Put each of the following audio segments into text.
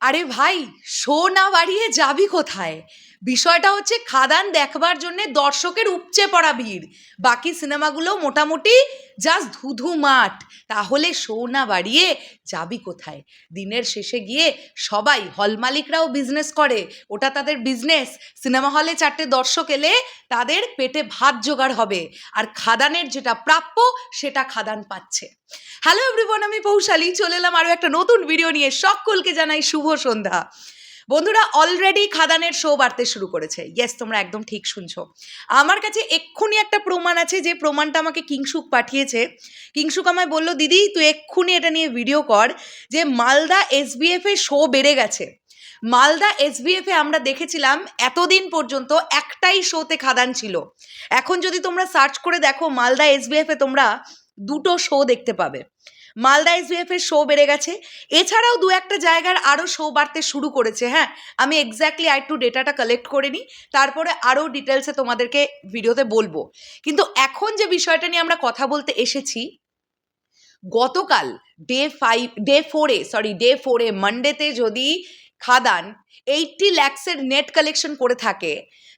আরে ভাই, শো না বাড়িয়ে যাবি কোথায়? বিষয়টা হচ্ছে খাদান দেখবার জন্য দর্শকের উপচে পড়া ভিড়। বাকি সিনেমাগুলো মোটামুটি জাস্ট ধুধু মাঠ তাহলে শো না বাড়িয়ে যাবি কোথায়? দিনের শেষে গিয়ে সবাই হল মালিকরাও বিজনেস করে। ওটা তাদের বিজনেস সিনেমা হলে চারটে দর্শক এলে তাদের পেটে ভাত জোগাড় হবে। আর খাদানের যেটা প্রাপ্য, সেটা খাদান পাচ্ছে। হ্যালো এভরিওয়ান আমি পৌশালী। চলে এলাম আরও একটা নতুন ভিডিও নিয়ে। সকলকে জানাই শুভ সন্ধ্যা। বন্ধুরা অলরেডি খাদানের শো বাড়তে শুরু করেছে। ইয়েস তোমরা একদম ঠিক শুনছো। আমার কাছে এক্ষুনি একটা প্রমাণ আছে, যে প্রমাণটা আমাকে কিংসুক পাঠিয়েছে। কিংসুক আমায় বলল, দিদি, তুই এক্ষুনি এটা নিয়ে ভিডিও কর, যে মালদা এসবিএফ এর শো বেড়ে গেছে। মালদা এসবিএফ এ আমরা দেখেছিলাম, এতদিন পর্যন্ত একটাই শোতে খাদান ছিল। এখন যদি তোমরা সার্চ করে দেখো, মালদা এসবিএফ এ তোমরা দুটো শো দেখতে পাবে। মালদা এসবিএফ এর শো বেড়ে গেছে। এছাড়াও দু একটা জায়গার আরও শো বাড়তে শুরু করেছে হ্যাঁ। আমি এক্স্যাক্টলি আর একটু ডেটাটা কালেক্ট করে নিই, তারপরে আরও ডিটেলসে তোমাদেরকে ভিডিওতে বলব। কিন্তু এখন যে বিষয়টা নিয়ে আমরা কথা বলতে এসেছি, গতকাল ডে ফাইভ ডে ফোরে সরি ডে ফোরে মানডেতে যদি খাদান এইটটি ল্যাক্সের নেট কালেকশন করে থাকে,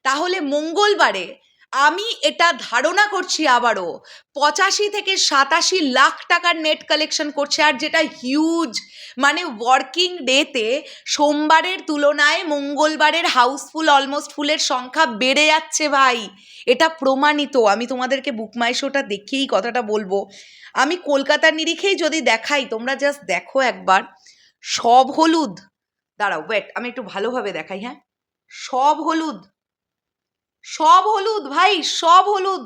তাহলে মঙ্গলবারে আমি এটা ধারণা করছি আবারও, পঁচাশি থেকে সাতাশি লাখ টাকার নেট কালেকশন করছে আর যেটা হিউজ মানে ওয়ার্কিং ডেতে সোমবারের তুলনায় মঙ্গলবারের হাউসফুল অলমোস্ট ফুলের সংখ্যা বেড়ে যাচ্ছে ভাই। এটা প্রমাণিত, আমি তোমাদেরকে বুকমাই শোটা দেখেই কথাটা বলব। আমি কলকাতার নিরিখেই যদি দেখাই, তোমরা জাস্ট দেখো একবার। সব হলুদ। দাঁড়াও ওয়েট আমি একটু ভালোভাবে দেখাই হ্যাঁ? সব হলুদ। সব হলুদ ভাই, সব হলুদ।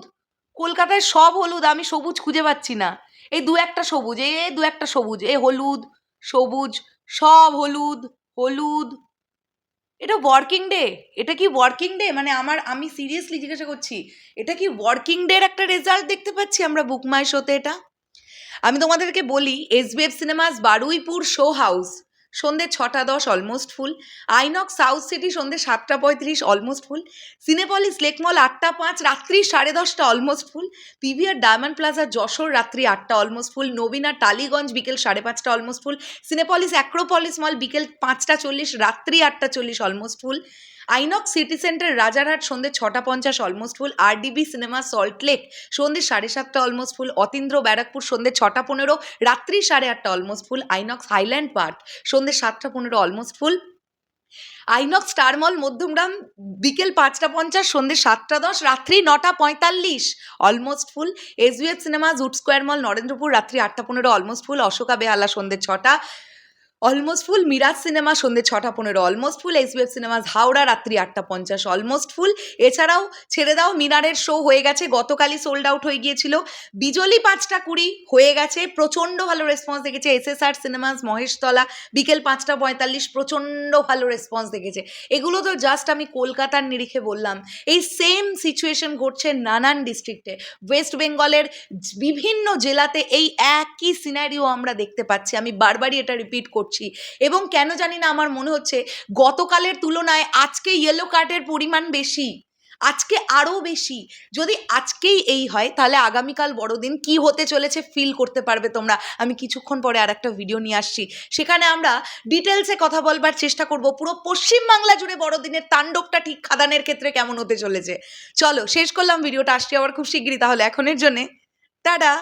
কলকাতায় সব হলুদ, আমি সবুজ খুঁজে পাচ্ছি না। এই দু একটা সবুজ এ দু একটা সবুজ এ হলুদ, সবুজ, সব হলুদ হলুদ। এটা ওয়ার্কিং ডে এটা কি ওয়ার্কিং ডে মানে আমার, আমি সিরিয়াসলি জিজ্ঞাসা করছি, এটা কি ওয়ার্কিং ডের একটা রেজাল্ট দেখতে পাচ্ছি আমরা বুকমাই শোতে এটা? আমি তোমাদেরকে বলি SBF cinemas Baruipur show house সন্ধে ছটা দশ অলমোস্ট ফুল আইনক সাউথ সিটি সন্ধ্যে সাতটা পঁয়ত্রিশ অলমোস্ট ফুল সিনেপলিস লেকমল আটটা পাঁচ, রাত্রি সাড়ে দশটা almost full PVR Diamond Plaza Jessore রাত্রি আটটা অলমোস্ট ফুল নবীনা টালিগঞ্জ বিকেল সাড়ে পাঁচটা almost full Cinepolis Acropolis mall বিকেল পাঁচটা চল্লিশ, রাত্রি আটটা চল্লিশ অলমোস্ট ফুল আইনক সিটি সেন্টার রাজারহাট সন্ধে ছটা পঞ্চাশ almost full RDB cinema Salt Lake সন্ধে সাড়ে সাতটা অলমোস্ট ফুল অতীন্দ্র ব্যারাকপুর সন্ধে ছটা পনেরো, রাত্রি সাড়ে আটটা almost full INOX Highland Park সন্ধে সাতটা পনেরো almost full INOX star mall, Madhyamgram বিকেল পাঁচটা পঞ্চাশ সন্ধে সাতটা দশ, রাত্রি নটা পঁয়তাল্লিশ almost full SBF cinema jute square mall Narendrapur, রাত্রি আটটা পনেরো অলমোস্ট ফুল অশোকা বেহালা সন্ধে ছটা। অলমোস্ট ফুল মিরাজ সিনেমা সন্ধে ছটা পনেরো almost full SBF cinemas Howrah রাত্রি আটটা পঞ্চাশ অলমোস্ট ফুল এছাড়াও ছেড়ে দাও, মিনারের শো হয়ে গেছে, গতকালই সোল্ড আউট হয়ে গিয়েছিল। বিজলি পাঁচটা কুড়ি হয়ে গেছে, প্রচণ্ড ভালো রেসপন্স দেখেছে এসএসআর সিনেমাস মহেশতলা, বিকেল পাঁচটা পঁয়তাল্লিশ, প্রচণ্ড ভালো রেসপন্স দেখেছে। এগুলো তো জাস্ট আমি কলকাতার নিরিখে বললাম। এই সেম সিচুয়েশন ঘটছে নানান ডিস্ট্রিক্টে ওয়েস্ট বেঙ্গলের বিভিন্ন জেলাতে এই একই সিনারিও আমরা দেখতে পাচ্ছি। আমি বারবারই এটা রিপিট করছি। এবং কেন জানি না আমার মনে হচ্ছে গতকালের তুলনায় আজকে ইয়েলো কার্ডের পরিমাণ বেশি, আজকে আরও বেশি। যদি আজকেই এই হয়, তাহলে আগামীকাল বড়দিন কি হতে চলেছে ফিল করতে পারবে তোমরা। আমি কিছুক্ষণ পরে আর একটা ভিডিও নিয়ে আসছি। সেখানে আমরা ডিটেলসে কথা বলবার চেষ্টা করব। পুরো পশ্চিমবাংলা জুড়ে বড়দিনের তাণ্ডবটা ঠিক খাদানের ক্ষেত্রে কেমন হতে চলেছে। চলো, শেষ করলাম ভিডিওটা আসছি আবার খুব শিগগিরই, তাহলে এখনের জন্যে। টাটা!